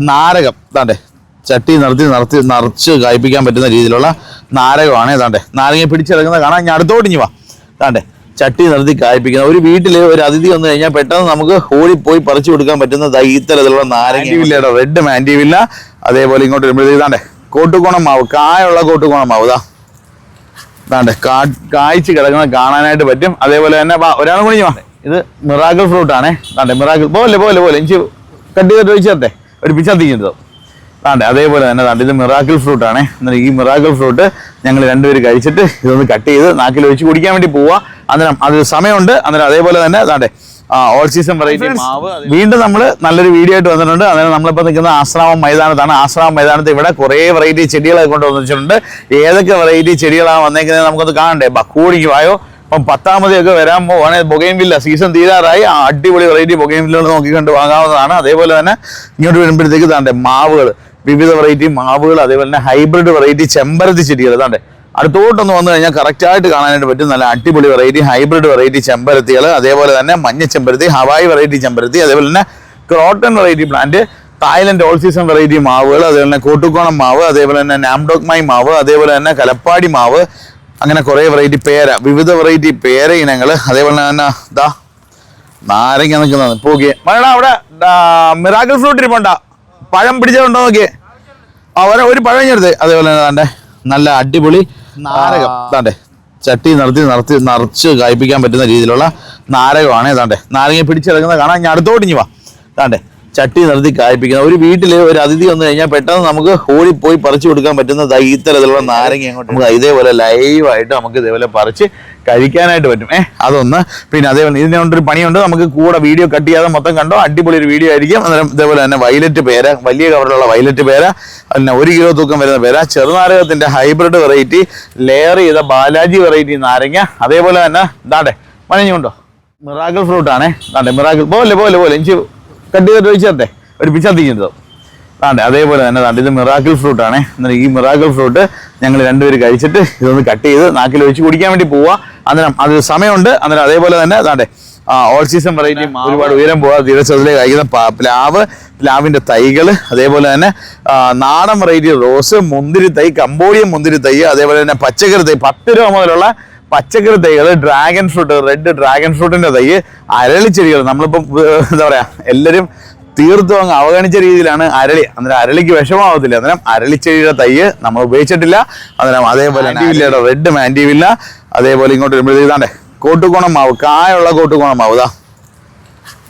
നാരകം. ഇതാണ്ടേ ചട്ടി നിർത്തി നിർത്തി നിറച്ച് കായ്പ്പിക്കാൻ പറ്റുന്ന രീതിയിലുള്ള നാരകമാണ്. ഇതാണ്ടേ നാരങ്ങ പിടിച്ചിറങ്ങുന്നത് കാണാൻ ഞാൻ അടുത്തോട്ട് ഇനി വാ. ഇതാണ്ടേ ചട്ടി നിർത്തി കായ്പ്പിക്കുന്ന ഒരു വീട്ടിൽ ഒരു അതിഥി വന്നു കഴിഞ്ഞാൽ പെട്ടെന്ന് നമുക്ക് ഓടിപ്പോയി പറിച്ചു കൊടുക്കാൻ പറ്റുന്ന ഇത്തരത്തിലുള്ള ഈ തരത്തിലുള്ള നാരങ്ങ റെഡ് മാൻഡിവില്ല അതേപോലെ ഇങ്ങോട്ട് വരുമ്പോഴത്തേക്ക് ഇതാണ്ടേ കോട്ടുകോണം മാവ് കായുള്ള കോട്ടുകോണം മാവ് ഇതാ. ഇതാണ്ട് കാ കായ്ച്ച് കിടക്കുന്നത് കാണാനായിട്ട് പറ്റും. അതേപോലെ തന്നെ ഒരാൾ വാ. ഇത് മിറാക്കിൾ ഫ്രൂട്ടാണേ. ആണേ താണ്ടെ മിറാക്കിൾ പോലെ പോലെ പോലെ എനിക്ക് കട്ട് ചെയ്തിട്ട് ഒഴിച്ചേർത്തെ ഒരു പിച്ചത്തിക്കുന്നത് താണ്ടെ അതേപോലെ തന്നെ ഇത് മിറാക്കിൾ ഫ്രൂട്ട് ആണേ. എന്നിട്ട് ഈ മിറാക്കിൾ ഫ്രൂട്ട് ഞങ്ങൾ രണ്ടുപേർ കഴിച്ചിട്ട് ഇതൊന്ന് കട്ട് ചെയ്ത് നാക്കിൽ ഒഴിച്ച് കുടിക്കാൻ വേണ്ടി പോവാ. അന്നേരം അതൊരു സമയമുണ്ട്. അന്നേരം അതേപോലെ തന്നെ താണ്ടെ ഓൾ സീസൺ വെറൈറ്റി മാവ് വീണ്ടും നമ്മൾ നല്ലൊരു വീഡിയോ ആയിട്ട് വന്നിട്ടുണ്ട്. അതായത് നമ്മളിപ്പോൾ നിൽക്കുന്ന ആശ്രാമം മൈതാനത്താണ്. ആശ്രാമം മൈതാനത്ത് ഇവിടെ കുറേ വെറൈറ്റി ചെടികളൊക്കെ കൊണ്ടുവന്നിട്ടുണ്ട്. ഏതൊക്കെ വെറൈറ്റി ചെടികളാണ് വന്നേക്കുന്നത് നമുക്കൊന്ന് കാണണ്ടേ? ബക്കൂടിക്ക് വായോ? ഇപ്പം പത്താമതൊക്കെ വരാൻ പോവാണ്. ബൊഗൈൻ വില്ല സീസൺ തീരാറായി. ആ അടിപൊളി വെറൈറ്റി ബൊഗൈൻ വില്ലുകൾ നോക്കിക്കൊണ്ട് വാങ്ങാവുന്നതാണ്. അതേപോലെ തന്നെ ഇങ്ങോട്ട് വരുമ്പോഴത്തേക്ക് താണ്ടെ മാവുകൾ. വിവിധ വെറൈറ്റി മാവുകൾ അതേപോലെ തന്നെ ഹൈബ്രിഡ് വെറൈറ്റി ചെമ്പരത്തി ചെടികൾ. താണ്ടെ അടുത്തോട്ടൊന്ന് വന്നു കഴിഞ്ഞാൽ കറക്റ്റായിട്ട് കാണാനായിട്ട് പറ്റും. നല്ല അടിപൊളി വെറൈറ്റി ഹൈബ്രിഡ് വെറൈറ്റി ചെമ്പരത്തികൾ. അതേപോലെ തന്നെ മഞ്ഞ ചെമ്പരത്തി ഹവായി വെറൈറ്റി ചെമ്പരത്തി. അതേപോലെ തന്നെ croton variety plant Thailand all season variety മാവുകൾ. അതേപോലെ തന്നെ കോട്ടുകോണം മാവ്. അതേപോലെ തന്നെ നാംഡോക്മായി മാവ്. അതേപോലെ തന്നെ കലപ്പാടി മാവ്. അങ്ങനെ കുറേ വെറൈറ്റി പേര വിവിധ വെറൈറ്റി പേര ഇനങ്ങൾ അതേപോലെ തന്നെ ദാ നാരങ്ങ നിൽക്കുന്നത് പോകെ മഴ അവിടെ മിറാക്കിൾ ഫ്രൂട്ട് ഇരിപ്പുണ്ട. പഴം പിടിച്ചതുണ്ടോ നോക്കിയേ. അവരെ ഒരു പഴം ഞെടുത്ത് അതേപോലെ തന്നെ താണ്ടെ നല്ല അടിപൊളി നാരകം. താണ്ടെ ചട്ടി നിർത്തി നിർത്തി നിറച്ച് കായ്പ്പിക്കാൻ പറ്റുന്ന രീതിയിലുള്ള നാരകമാണ് താണ്ടെ നാരങ്ങ പിടിച്ചിറങ്ങുന്നത് കാണാൻ ഞാൻ അടുത്തോട്ട് ഇനി വാ. താണ്ടെ ചട്ടി നിർത്തി കായ്പിക്കുന്ന ഒരു വീട്ടിൽ ഒരു അതിഥി വന്നു കഴിഞ്ഞാൽ പെട്ടെന്ന് നമുക്ക് ഹോളി പോയി പറിച്ചു കൊടുക്കാൻ പറ്റുന്ന ഇത്തരത്തിലുള്ള നാരങ്ങ അങ്ങോട്ട് നമുക്ക് ഇതേപോലെ ലൈവായിട്ട് നമുക്ക് ഇതേപോലെ പറിച്ച് കഴിക്കാനായിട്ട് പറ്റും. ഏഹ് അതൊന്ന്. പിന്നെ അതേപോലെ ഇതിനെ കൊണ്ടൊരു പണിയുണ്ട്. നമുക്ക് കൂടെ വീഡിയോ കട്ട് ചെയ്യാതെ മൊത്തം കണ്ടോ? അടിപൊളി ഒരു വീഡിയോ ആയിരിക്കും. അന്നേരം ഇതേപോലെ തന്നെ വയലറ്റ് പേര വലിയ കവറിലുള്ള വയലറ്റ് പേര പിന്നെ ഒരു കിലോ തൂക്കം വരുന്ന പേര ചെറുനാരകത്തിന്റെ ഹൈബ്രിഡ് വെറൈറ്റി ലെയർ ചെയ്ത ബാലാജി വെറൈറ്റി നാരങ്ങ അതേപോലെ തന്നെ ഇതാണ്ടെ പണിഞ്ഞുകൊണ്ടോ? മിറാക്കിൾ ഫ്രൂട്ടാണേ ഇതാണ്ടെ മിറാക്കിൾ പോലെ പോലെ പോലെ എനിക്ക് കട്ട് ചെയ്തിട്ട് ഒഴിച്ചേർത്തെ ഒരു പിച്ചത്തിക്കുന്നത് താണ്ടെ അതേപോലെ തന്നെ താണ്ടെ ഇത് മിറാക്കിൾ ഫ്രൂട്ട് ആണേ. എന്നിട്ട് ഈ മിറാക്കിൾ ഫ്രൂട്ട് ഞങ്ങൾ രണ്ടുപേര് കഴിച്ചിട്ട് ഇതൊന്ന് കട്ട് ചെയ്ത് നാക്കിൽ ഒഴിച്ച് കുടിക്കാൻ വേണ്ടി പോവാ. അന്നേരം അത് സമയമുണ്ട്. അന്നേരം അതേപോലെ തന്നെ താണ്ടെ ഓൾ സീസൺ വെറൈറ്റി ഒരുപാട് ഉയരം പോവാ. തീരച്ചതിലേക്ക് കഴിക്കുന്ന പ്ലാവ് പ്ലാവിന്റെ തൈകൾ അതേപോലെ തന്നെ നാടൻ വെറൈറ്റി റോസ് മുന്തിരി തൈ കമ്പോഡിയൻ മുന്തിരി തൈ അതേപോലെ തന്നെ പച്ചക്കറി തൈ പത്ത് രൂപ മുതലുള്ള പച്ചക്കറി തൈകൾ ഡ്രാഗൺ ഫ്രൂട്ട് റെഡ് ഡ്രാഗൺ ഫ്രൂട്ടിന്റെ തൈ അരളി ചെടികൾ നമ്മളിപ്പം എന്താ പറയാ എല്ലാവരും തീർത്തും അങ്ങ് അവഗണിച്ച രീതിയിലാണ് അരളി. അന്നേരം അരളിക്ക് വിഷമാവത്തില്ല. അന്നേരം അരളിച്ചെടിയുടെ തൈ നമ്മൾ ഉപയോഗിച്ചിട്ടില്ല. അന്നേരം അതേപോലെ മാൻഡിവില്ലയുടെ റെഡ് മാൻഡിവില്ല അതേപോലെ ഇങ്ങോട്ട് വരുമ്പോഴത്തേക്ക് ഇതാണ്ടേ കോട്ടുകോണം മാവ് കായുള്ള കോട്ടുകോണം മാവ് ഇതാ.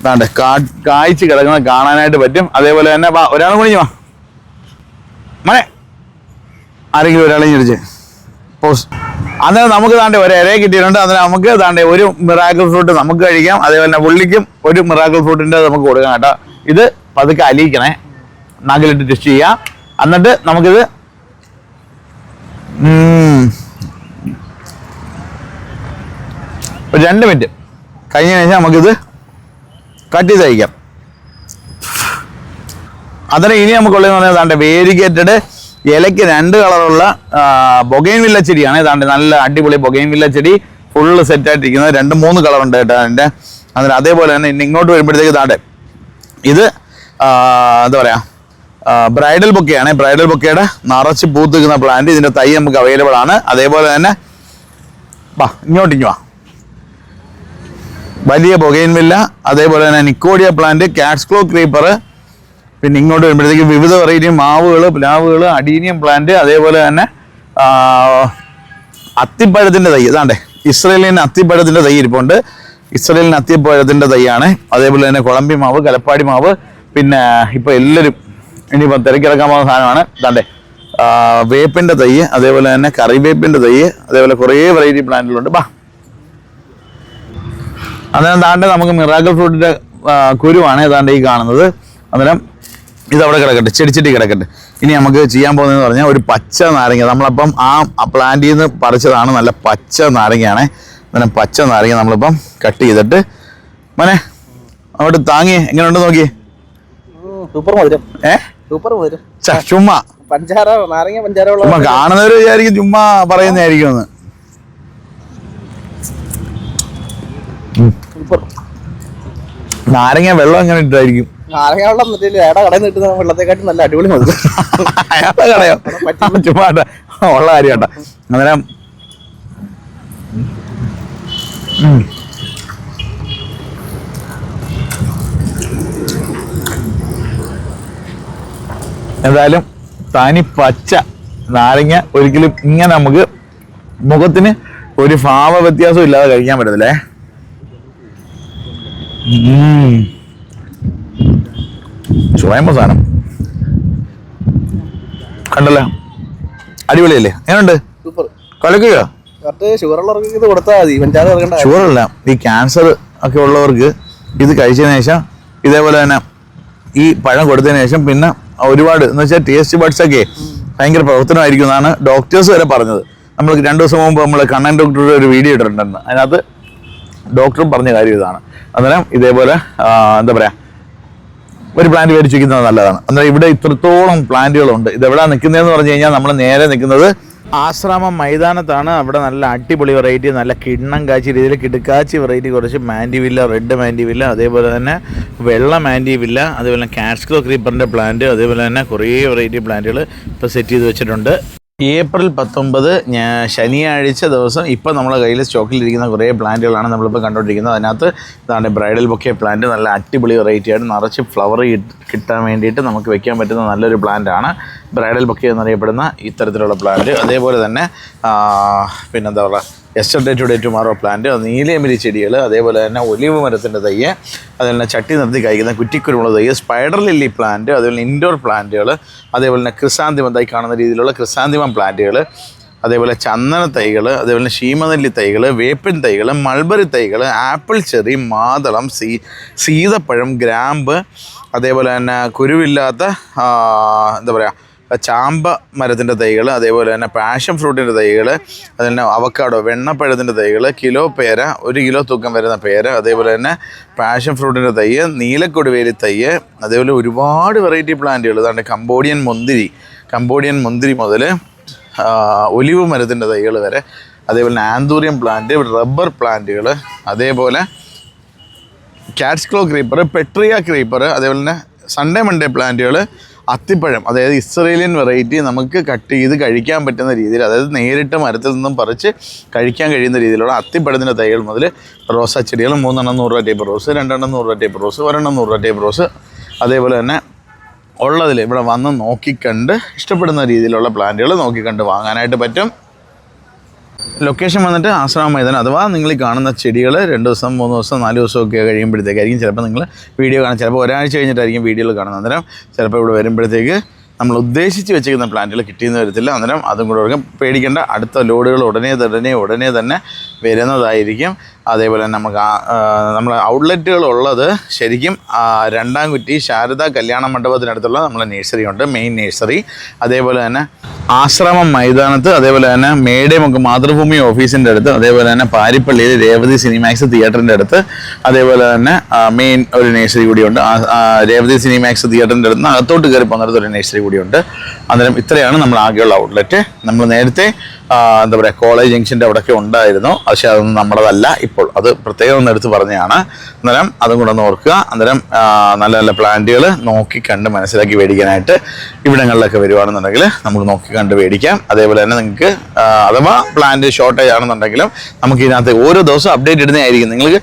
ഇതാണ്ടേ കാ കായ്ച്ച് കിടക്കുന്നത് കാണാനായിട്ട് പറ്റും. അതേപോലെ തന്നെ വാ ഒരാൾ കൂടി വാ. മനെ ആരെങ്കിലും ഒരാളെ ഞെടിച്ച് പോസ്. അന്നേരം നമുക്ക് താണ്ടെ ഒരു ഇരയെ കിട്ടിയിട്ടുണ്ട്. അന്നേരം നമുക്ക് താണ്ടെ ഒരു മിറാക്കിൾ ഫ്രൂട്ട് നമുക്ക് കഴിക്കാം. അതേപോലെ തന്നെ പുള്ളിക്കും ഒരു മിറാക്കിൾ ഫ്രൂട്ടിന്റെ നമുക്ക് കൊടുക്കാം കേട്ടോ. ഇത് പതുക്കെ അലിയിക്കണേ. നാക്കിലിട്ട് ടെസ്റ്റ് ചെയ്യാം. എന്നിട്ട് നമുക്കിത് ഒരു രണ്ട് മിനിറ്റ്. കഴിഞ്ഞ കഴിഞ്ഞാൽ നമുക്കിത് കട്ട് ചെയ്ത് കഴിക്കാം അതിന് ഇനി നമുക്കുള്ളതെന്ന് പറഞ്ഞാൽ വേരിഗേറ്റഡ് ഇലയ്ക്ക് രണ്ട് കളറുള്ള ബൊഗൈൻ വില്ല ചെടിയാണ്. ഏതാണ്ട് നല്ല അടിപൊളി ബൊഗൈൻ വില്ല ചെടി. ഫുള്ള് സെറ്റായിട്ടിരിക്കുന്നത് രണ്ട് മൂന്ന് കളർ ഉണ്ട് കേട്ടോ അതിന്റെ. അതിന് അതേപോലെ തന്നെ ഇനി ഇങ്ങോട്ട് വരുമ്പോഴത്തേക്ക് താണ്ടെ ഇത് എന്താ പറയുക ബ്രൈഡൽ ബൊക്കെയാണ്. ബ്രൈഡൽ ബൊക്കയുടെ നിറച്ച് പൂത്ത് നിൽക്കുന്ന പ്ലാന്റ്. ഇതിന്റെ തൈ നമുക്ക് അവൈലബിൾ ആണ്. അതേപോലെ തന്നെ വാ ഇങ്ങോട്ട് ഇങ്ങ് വലിയ ബൊഗൈൻ വില്ല അതേപോലെ തന്നെ നിക്കോഡിയ പ്ലാന്റ് കാറ്റ്സ്ക്ലോ ക്രീപ്പർ പിന്നെ ഇങ്ങോട്ട് വരുമ്പോഴത്തേക്ക് വിവിധ വെറൈറ്റി മാവുകൾ പ്ലാവുകൾ അഡീനിയം പ്ലാന്റ് അതേപോലെ തന്നെ അത്തിപ്പഴത്തിന്റെ തൈ. ഇതാണ്ടേ ഇസ്രയേലിന് അത്തിപ്പഴത്തിന്റെ തൈ ഇരിപ്പുണ്ട്. ഇസ്രയേലിന് അത്തിപ്പഴത്തിന്റെ തൈയാണ്. അതേപോലെ തന്നെ കൊളമ്പി മാവ് കലപ്പാടി മാവ് പിന്നെ ഇപ്പോൾ എല്ലാവരും ഇനിയിപ്പോൾ തിരക്കിറക്കാൻ പോകുന്ന സാധനമാണ്. ഇതാണ്ടേ വേപ്പിന്റെ തൈ അതേപോലെ തന്നെ കറിവേപ്പിന്റെ തൈ അതേപോലെ കുറേ വെറൈറ്റി പ്ലാന്റുകളുണ്ട് ബാ. അന്നേരം താണ്ടെ നമുക്ക് മിറാക്കിൾ ഫ്രൂട്ടിന്റെ കുരുവാണ് ഏതാണ്ട് ഈ കാണുന്നത്. അന്നേരം ഇത് അവിടെ കിടക്കട്ടെ ചെടിച്ചെടി കിടക്കട്ടെ. ഇനി നമുക്ക് ചെയ്യാൻ പോകുന്നതെന്ന് പറഞ്ഞാൽ ഒരു പച്ച നാരങ്ങ. നമ്മളപ്പം ആ പ്ലാന്റിൽ നിന്ന് പറിച്ചതാണ് നല്ല പച്ച നാരങ്ങയാണ്. അങ്ങനെ പച്ച നാരങ്ങ നമ്മളിപ്പം കട്ട് ചെയ്തിട്ട് മോനെ അവിടെ താങ്ങി എങ്ങനെയുണ്ട് നോക്കിയേ സൂപ്പർ മധുരം. ഏ? സൂപ്പർ മധുരം. ഛ, ചുമ്മാ. പഞ്ചാര നാരങ്ങ പഞ്ചാര ഉള്ള ചുമ്മാ കാണുന്നവര് വിചാരിക്കും ചുമ്മാ പറയുന്നതായിരിക്കും നാരങ്ങ വെള്ളം എങ്ങനെ ഇട്ടായിരിക്കും? നാരങ്ങ വെള്ളം മറ്റേ ഏടാ കടയിൽ നിന്ന് കിട്ടുന്ന വെള്ളത്തെക്കാട്ടി നല്ല അടിപൊളി മതി അയാളെ കടയോ? ചുമ്മാ ഉള്ള കാര്യം കേട്ടോ. അന്നേരം. എന്തായാലും തനി പച്ച നാരങ്ങ ഒരിക്കലും ഇങ്ങനെ നമുക്ക് മുഖത്തിന് ഒരു ഭാവ വ്യത്യാസവും ഇല്ലാതെ കഴിക്കാൻ പറ്റത്തില്ലേ. ഉം. ചുവയമ്പ സാധനം കണ്ടല്ലോ? അടിപൊളിയല്ലേ? എങ്ങനെയുണ്ട് കളിക്കുക ഷുഗറല്ല. ഈ ക്യാൻസർ ഒക്കെ ഉള്ളവർക്ക് ഇത് കഴിച്ചതിന് ശേഷം ഇതേപോലെ തന്നെ ഈ പഴം കൊടുത്തതിന് ശേഷം പിന്നെ ഒരുപാട് എന്ന് വെച്ചാൽ ടേസ്റ്റ് ബഡ്സ് ഒക്കെ ഭയങ്കര പ്രവർത്തനമായിരിക്കും എന്നാണ് ഡോക്ടേഴ്സ് വരെ പറഞ്ഞത്. നമ്മൾ രണ്ട് ദിവസം മുമ്പ് നമ്മൾ കണ്ണൻ ഡോക്ടറുടെ ഒരു വീഡിയോ ഇട്ടിട്ടുണ്ടെന്ന് അതിനകത്ത് ഡോക്ടറും പറഞ്ഞ കാര്യം ഇതാണ്. അന്നേരം ഇതേപോലെ എന്താ പറയാ ഒരു പ്ലാന്റ് മേടിച്ചിരിക്കുന്നത് നല്ലതാണ്. അന്നേരം ഇവിടെ ഇത്രത്തോളം പ്ലാന്റുകളുണ്ട് ഇത് എവിടെ നിൽക്കുന്നതെന്ന് പറഞ്ഞു കഴിഞ്ഞാൽ നമ്മൾ നേരെ നിൽക്കുന്നത് ആശ്രമം മൈതാനത്താണ്. അവിടെ നല്ല അടിപൊളി വെറൈറ്റി നല്ല കിണ്ണം കാച്ചി രീതിയിൽ കിടുക്കാച്ചി വെറൈറ്റി കുറച്ച് മാൻഡിവില്ല റെഡ് മാൻഡിവില്ല അതേപോലെ തന്നെ വെള്ള മാൻഡിവില്ല അതേപോലെ കാറ്റ്സ്ക്ലോ ക്രീപ്പറിന്റെ പ്ലാന്റ് അതേപോലെ തന്നെ കുറേ വെറൈറ്റി പ്ലാന്റുകൾ ഇപ്പോൾ സെറ്റ് ചെയ്ത് വെച്ചിട്ടുണ്ട്. ഏപ്രിൽ പത്തൊമ്പത് ശനിയാഴ്ച ദിവസം ഇപ്പം നമ്മളെ കയ്യിൽ സ്റ്റോക്കിലിരിക്കുന്ന കുറേ പ്ലാന്റുകളാണ് നമ്മളിപ്പോൾ കണ്ടുകൊണ്ടിരിക്കുന്നത് അതിനകത്ത് ഇതാണ് ബ്രൈഡൽ ബൊക്കെ പ്ലാന്റ് നല്ല അടിപൊളി വെറൈറ്റി ആയിട്ട് നിറച്ച് ഫ്ലവർ കിട്ടാൻ വേണ്ടിയിട്ട് നമുക്ക് വെക്കാൻ പറ്റുന്ന നല്ലൊരു പ്ലാന്റാണ് ബ്രൈഡൽ ബൊക്കെ എന്നറിയപ്പെടുന്ന ഇത്തരത്തിലുള്ള പ്ലാന്റ്. അതേപോലെ തന്നെ പിന്നെന്താ പറയുക എസ്റ്റർഡേ ടുഡേ ടുമാറോ പ്ലാന്റ് നീലയമരി ചെടികൾ അതേപോലെ തന്നെ ഒലിവ് മരത്തിന്റെ തയ്യ് അതുപോലെ തന്നെ ചട്ടി നിർത്തി കഴിക്കുന്ന കുറ്റിക്കുരുമുളക് തയ്യ് സ്പൈഡർ ലില്ലി പ്ലാന്റ് അതേപോലെ ഇൻഡോർ പ്ലാന്റുകൾ അതേപോലെ തന്നെ ക്രിസാന്തിമം തൈ കാണുന്ന രീതിയിലുള്ള ക്രിസാന്തിമം പ്ലാന്റുകൾ അതേപോലെ ചന്ദന തൈകൾ അതേപോലെ ശീമനെല്ലി തൈകൾ വേപ്പിൻ തൈകൾ മൾബറി തൈകൾ ആപ്പിൾ ചെറി മാതളം സീ സീതപ്പഴം ഗ്രാമ്പ് അതേപോലെ തന്നെ കുരുവില്ലാത്ത എന്താ പറയുക ചാമ്പ മരത്തിന്റെ തൈകൾ അതേപോലെ തന്നെ പാഷൻ ഫ്രൂട്ടിന്റെ തൈകൾ അതുപോലെ അവക്കാടോ വെണ്ണപ്പഴത്തിന്റെ തൈകൾ കിലോ പേര ഒരു കിലോ തൂക്കം വരുന്ന പേര അതേപോലെ തന്നെ പാഷൻ ഫ്രൂട്ടിന്റെ തൈ നീലക്കൊടുവേലി തൈ അതേപോലെ ഒരുപാട് വെറൈറ്റി പ്ലാന്റുകൾ അതാണ് കമ്പോഡിയൻ മുന്തിരി. കമ്പോഡിയൻ മുന്തിരി മുതൽ ഒലിവ് മരത്തിന്റെ തൈകൾ വരെ അതേപോലെ തന്നെ ആന്തൂറിയം പ്ലാന്റ് റബ്ബർ പ്ലാന്റുകൾ അതേപോലെ ക്യാറ്റ്സ്ക്ലോ ക്രീപ്പർ പെട്രിയ ക്രീപ്പർ അതേപോലെ തന്നെ സൺഡേ മൺഡേ പ്ലാന്റുകൾ അത്തിപ്പഴം അതായത് ഇസ്രേലിയൻ വെറൈറ്റി നമുക്ക് കട്ട് ചെയ്ത് കഴിക്കാൻ പറ്റുന്ന രീതിയിൽ അതായത് നേരിട്ട് മരത്തിൽ നിന്നും പറിച്ച് കഴിക്കാൻ കഴിയുന്ന രീതിയിലുള്ള അത്തിപ്പഴത്തിന്റെ തൈകൾ മുതൽ റോസാ ചെടികൾ മൂന്നെണ്ണം നൂറ് രൂപ ടേപ്പ് റോസ് രണ്ടെണ്ണം നൂറ് രൂപ ടേപ്പ് റോസ് ഒരെണ്ണം നൂറ് രൂപ ടേപ്പ് റോസ് അതേപോലെ തന്നെ ഉള്ളതിൽ ഇവിടെ വന്ന് നോക്കിക്കണ്ട് ഇഷ്ടപ്പെടുന്ന രീതിയിലുള്ള പ്ലാന്റുകൾ നോക്കിക്കണ്ട് വാങ്ങാനായിട്ട് പറ്റും. ലൊക്കേഷൻ വന്നിട്ട് ആശ്രമ മൈതാനം അഥവാ നിങ്ങൾ ഈ കാണുന്ന ചെടികൾ രണ്ട് ദിവസം മൂന്ന് ദിവസം നാല് ദിവസം ഒക്കെ കഴിയുമ്പോഴത്തേക്കായിരിക്കും ചിലപ്പോൾ നിങ്ങൾ വീഡിയോ കാണാൻ ചിലപ്പോൾ ഒരാഴ്ച കഴിഞ്ഞിട്ടായിരിക്കും വീഡിയോകൾ കാണുന്നത്. അന്നേരം ചിലപ്പോൾ ഇവിടെ വരുമ്പോഴത്തേക്ക് നമ്മൾ ഉദ്ദേശിച്ച് വെച്ചിരിക്കുന്ന പ്ലാന്റുകൾ കിട്ടിയെന്ന് വരത്തില്ല. അന്നേരം അതും കൂടെ പേടിക്കേണ്ട. അടുത്ത ലോഡുകൾ ഉടനെ തന്നെ ഉടനെ തന്നെ വരുന്നതായിരിക്കും. അതേപോലെ തന്നെ നമുക്ക് നമ്മൾ ഔട്ട്ലെറ്റുകൾ ഉള്ളത് ശരിക്കും രണ്ടാം കുറ്റി ശാരദ കല്യാണ മണ്ഡപത്തിനടുത്തുള്ള നമ്മളെ നേഴ്സറി ഉണ്ട് മെയിൻ നേഴ്സറി അതേപോലെ തന്നെ ആശ്രമം മൈതാനത്ത് അതേപോലെ തന്നെ മേടേമുക്ക് മാതൃഭൂമി ഓഫീസിന്റെ അടുത്ത് അതേപോലെ തന്നെ പാരിപ്പള്ളിയിൽ രേവതി സിനിമാക്സ് തിയേറ്ററിന്റെ അടുത്ത് അതേപോലെ തന്നെ മെയിൻ ഒരു നേഴ്സറി കൂടിയുണ്ട് രേവതി സിനിമാക്സ് തിയേറ്ററിന്റെ അടുത്ത് അകത്തോട്ട് കയറി പോകുന്നിടത്ത് ഒരു നേഴ്സറി കൂടിയുണ്ട് അന്നേരം ഇത്രയാണ് നമ്മൾ ആകെയുള്ള ഔട്ട്ലെറ്റ് നമ്മൾ നേരത്തെ എന്താ പറയുക കോളേജ് ജംഗ്ഷന്റെ അവിടെയൊക്കെ ഉണ്ടായിരുന്നു. പക്ഷേ അതൊന്നും നമ്മളതല്ല ഇപ്പോൾ അത് പ്രത്യേകം ഒന്ന് എടുത്ത് പറഞ്ഞതാണ്. അന്നേരം അതും കൂടെ ഒന്ന് ഓർക്കുക. അന്നേരം നല്ല നല്ല പ്ലാന്റുകൾ നോക്കി കണ്ട് മനസ്സിലാക്കി മേടിക്കാനായിട്ട് ഇവിടങ്ങളിലൊക്കെ വരുവാണെന്നുണ്ടെങ്കിൽ നമുക്ക് നോക്കി കണ്ട് മേടിക്കാം. അതേപോലെ തന്നെ നിങ്ങൾക്ക് അഥവാ പ്ലാന്റ് ഷോർട്ടേജ് ആണെന്നുണ്ടെങ്കിലും നമുക്ക് ഇതിനകത്ത് ഓരോ ദിവസവും അപ്ഡേറ്റ് ഇടുന്നതായിരിക്കും. നിങ്ങൾക്ക്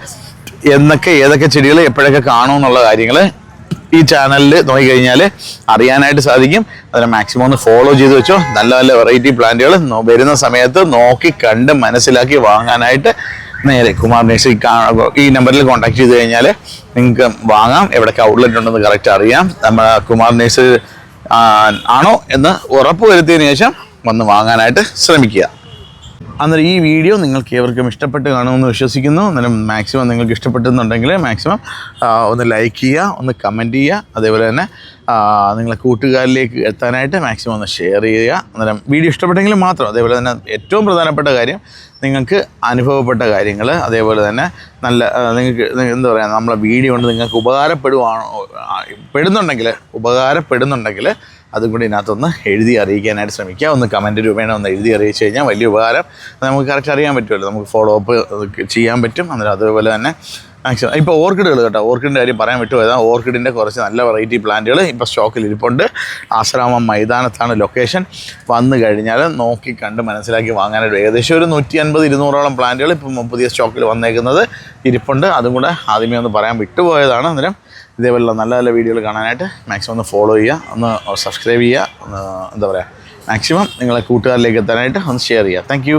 എന്നൊക്കെ ഏതൊക്കെ ചെടികൾ എപ്പോഴൊക്കെ കാണുമെന്നുള്ള കാര്യങ്ങൾ ഈ ചാനലിൽ നോക്കിക്കഴിഞ്ഞാൽ അറിയാനായിട്ട് സാധിക്കും. അതിനെ മാക്സിമം ഒന്ന് ഫോളോ ചെയ്ത് വെച്ചോ. നല്ല നല്ല വെറൈറ്റി പ്ലാന്റുകൾ വരുന്ന സമയത്ത് നോക്കി കണ്ട് മനസ്സിലാക്കി വാങ്ങാനായിട്ട് നേരെ കുമാർ നേഴ്സ് ഈ നമ്പറിൽ കോൺടാക്ട് ചെയ്ത് കഴിഞ്ഞാൽ നിങ്ങൾക്ക് വാങ്ങാം. എവിടെയൊക്കെ ഔട്ട്ലെറ്റ് ഉണ്ടെന്ന് കറക്റ്റ് അറിയാം. നമ്മൾ കുമാർ നേഴ്സ് ആണോ എന്ന് ഉറപ്പ് വരുത്തിയതിനു ശേഷം വന്ന് വാങ്ങാനായിട്ട് ശ്രമിക്കുക. അന്നേരം ഈ വീഡിയോ നിങ്ങൾക്ക് ഏവർക്കും ഇഷ്ടപ്പെട്ട് കാണുമെന്ന് വിശ്വസിക്കുന്നു. അന്നേരം മാക്സിമം നിങ്ങൾക്ക് ഇഷ്ടപ്പെട്ടെന്നുണ്ടെങ്കിൽ മാക്സിമം ഒന്ന് ലൈക്ക് ചെയ്യുക ഒന്ന് കമന്റ് ചെയ്യുക. അതേപോലെ തന്നെ നിങ്ങളെ കൂട്ടുകാരിലേക്ക് എത്താനായിട്ട് മാക്സിമം ഒന്ന് ഷെയർ ചെയ്യുക. അന്നേരം വീഡിയോ ഇഷ്ടപ്പെട്ടെങ്കിൽ മാത്രം. അതേപോലെ തന്നെ ഏറ്റവും പ്രധാനപ്പെട്ട കാര്യം നിങ്ങൾക്ക് അനുഭവപ്പെട്ട കാര്യങ്ങൾ അതേപോലെ തന്നെ നല്ല നിങ്ങൾക്ക് എന്താ പറയുക നമ്മളെ വീഡിയോ കൊണ്ട് നിങ്ങൾക്ക് ഉപകാരപ്പെടുവാണോ പെടുന്നുണ്ടെങ്കിൽ ഉപകാരപ്പെടുന്നുണ്ടെങ്കിൽ അതും കൂടി ഇതിനകത്തൊന്ന് എഴുതി അറിയിക്കാനായിട്ട് ശ്രമിക്കുക ഒന്ന് കമന്റ് രൂപേണ ഒന്ന് എഴുതി അറിയിച്ചു കഴിഞ്ഞാൽ വലിയ ഉപകാരം നമുക്ക് കറക്റ്റ് അറിയാൻ പറ്റുമല്ലോ. നമുക്ക് ഫോളോ അപ്പ് ചെയ്യാൻ പറ്റും. അന്നേരം അതുപോലെ തന്നെ മാക്സിമം ഇപ്പോൾ ഓർക്കിഡുകൾ കേട്ടോ. ഓർക്കിഡിന്റെ കാര്യം പറയാൻ വിട്ടുപോയതാണ് ഓർക്കിഡിന്റെ കുറച്ച് നല്ല വെറൈറ്റി പ്ലാന്റുകൾ ഇപ്പോൾ സ്റ്റോക്കിൽ ഇരിപ്പുണ്ട് ആശ്രാമം മൈതാനത്താണ് ലൊക്കേഷൻ വന്നു കഴിഞ്ഞാൽ നോക്കി കണ്ട് മനസ്സിലാക്കി വാങ്ങാനായിട്ട് ഏകദേശം ഒരു നൂറ്റി അൻപത് ഇരുന്നൂറോളം പ്ലാന്റുകൾ ഇപ്പം പുതിയ സ്റ്റോക്കിൽ വന്നേക്കുന്നത് ഇരിപ്പുണ്ട്. അതും കൂടെ ആദ്യമേ ഒന്ന് പറയാൻ വിട്ടുപോയതാണ്. അന്നേരം ഇതേപോലുള്ള നല്ല നല്ല വീഡിയോകൾ കാണാനായിട്ട് മാക്സിമം ഒന്ന് ഫോളോ ചെയ്യുക. ഒന്ന് സബ്സ്ക്രൈബ് ചെയ്യുക. ഒന്ന് എന്താ പറയുക മാക്സിമം നിങ്ങളെ കൂട്ടുകാരിലേക്ക് എത്താനായിട്ട് ഒന്ന് ഷെയർ ചെയ്യുക. താങ്ക്